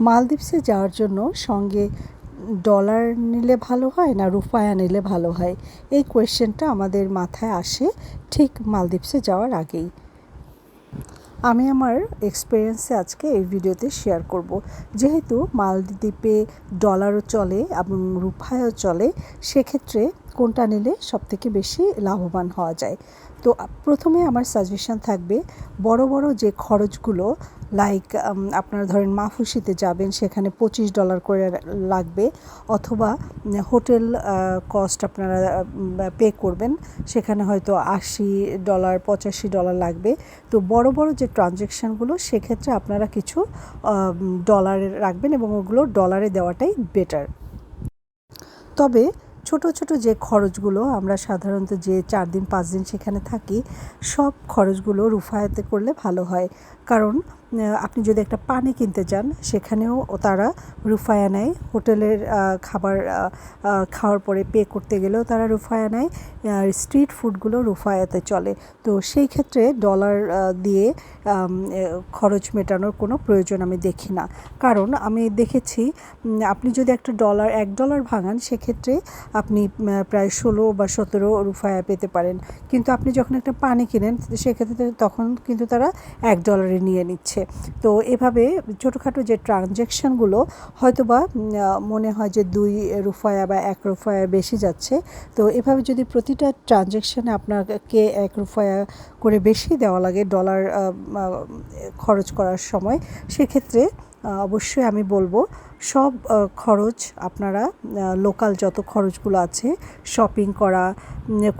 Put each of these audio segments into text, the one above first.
মালদ্বীপসে যাওয়ার জন্য সঙ্গে ডলার নিলে ভালো হয় না রুপায়া নিলে ভালো হয়? এই কোয়েশ্চেনটা আমাদের মাথায় আসে ঠিক মালদ্বীপসে যাওয়ার আগেই। আমি আমার এক্সপিরিয়েন্সে আজকে এই ভিডিওতে শেয়ার করব। যেহেতু মালদ্বীপে ডলারও চলে এবং রুপায়ও চলে, সেক্ষেত্রে কোনটা নিলে সবথেকে বেশি লাভবান হওয়া যায়? তো প্রথমে আমার সাজেশন থাকবে, বড় বড় যে খরচগুলো লাইক আপনারা ধরেন মাফুসিতে যাবেন, সেখানে পঁচিশ ডলার করে লাগবে, অথবা হোটেল কস্ট আপনারা পে করবেন, সেখানে হয়তো আশি ডলার পঁচাশি ডলার লাগবে। তো বড় বড় যে ট্রানজ্যাকশানগুলো সেক্ষেত্রে আপনারা কিছু ডলারে রাখবেন এবং ওগুলো ডলারে দেওয়াটাই বেটার তবে ছোট ছোট যে খরচগুলো আমরা সাধারণত যে চার দিন, পাঁচ দিন সেখানে থাকি, সব খরচগুলো রুফায়াতে করলে ভালো হয়। কারণ আপনি যদি একটা পানি কিনতে যান সেখানেও তারা রুফায়া নেয়। হোটেলের খাবার খাওয়ার পরে পে করতে গেলেও তারা রুফায়া নেয়। আর স্ট্রিট ফুডগুলো রুফায়াতে চলে। তো সেই ক্ষেত্রে ডলার দিয়ে খরচ মেটানোর কোনো প্রয়োজন আমি দেখি না। কারণ আমি দেখেছি আপনি যদি একটা ডলার এক ডলার ভাঙান, সেক্ষেত্রে আপনি প্রায় ষোলো বা সতেরো রুফায়া পেতে পারেন। কিন্তু আপনি যখন একটা পানি কিনেন, সেক্ষেত্রে তখন কিন্তু তারা এক ডলারে নিয়ে নিচ্ছে। তো এভাবে ছোটোখাটো যে ট্রানজ্যাকশানগুলো হয়তো বা মনে হয় যে দুই রুফায়া বা এক রুফায়া বেশি যাচ্ছে। তো এভাবে যদি প্রতিটা ট্রানজ্যাকশানে আপনাকে এক রুফায়া করে বেশি দেওয়া লাগে, ডলার খরচ করার সময়, সেক্ষেত্রে অবশ্যই আমি বলব, সব খরচ আপনারা লোকাল যত খরচগুলো আছে শপিং করা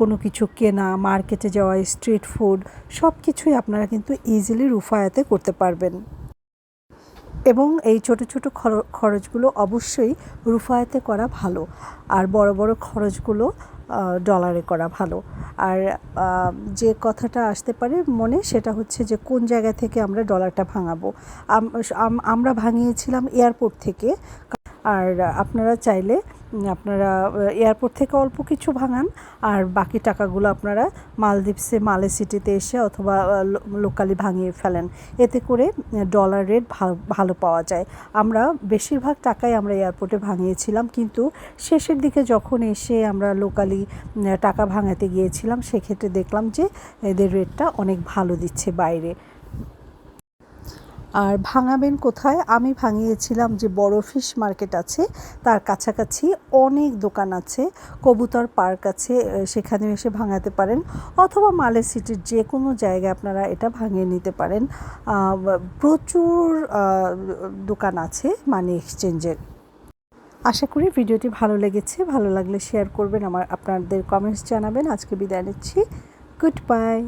কোনো কিছু কেনা মার্কেটে যাওয়া স্ট্রিট ফুড সব কিছুই আপনারা কিন্তু ইজিলি রুফায়াতে করতে পারবেন। এবং এই ছোট ছোট খরচগুলো অবশ্যই রুফায়াতে করা ভালো। আর বড় বড় খরচগুলো ডলারে করা ভালো। আর যে কথাটা আসতে পারে মনে, সেটা হচ্ছে যে কোন জায়গা থেকে আমরা ডলারটা ভাঙাবো। আমরা ভাঙিয়েছিলাম এয়ারপোর্ট থেকে। আর আপনারা চাইলে আপনারা এয়ারপোর্ট থেকে অল্প কিছু ভাঙান, আর বাকি টাকাগুলো আপনারা মালদ্বীপসে, মালে সিটিতে এসে অথবা লোকালি ভাঙিয়ে ফেলেন। এতে করে ডলার রেট ভালো পাওয়া যায়। আমরা বেশিরভাগ টাকাই আমরা এয়ারপোর্টে ভাঙিয়েছিলাম, কিন্তু শেষের দিকে যখন এসে আমরা লোকালি টাকা ভাঙাতে গিয়েছিলাম, সেক্ষেত্রে দেখলাম যে, এদের রেটটা অনেক ভালো দিচ্ছে বাইরে। আর ভাঙাবেন কোথায়? আমি ভাঙিয়েছিলাম যে বড় ফিশ মার্কেট আছে, তার কাছাকাছি অনেক দোকান আছে, কবুতর পার্ক আছে সেখানে এসে ভাঙাতে পারেন অথবা মালে সিটির যে কোনো জায়গায় আপনারা এটা ভাঙিয়ে নিতে পারেন। প্রচুর দোকান আছে মানি এক্সচেঞ্জের আশা করি ভিডিওটি ভালো লেগেছে। ভালো লাগলে শেয়ার করবেন, আমার, আপনাদের কমেন্টস জানাবেন। আজকে বিদায় নিচ্ছি। Good bye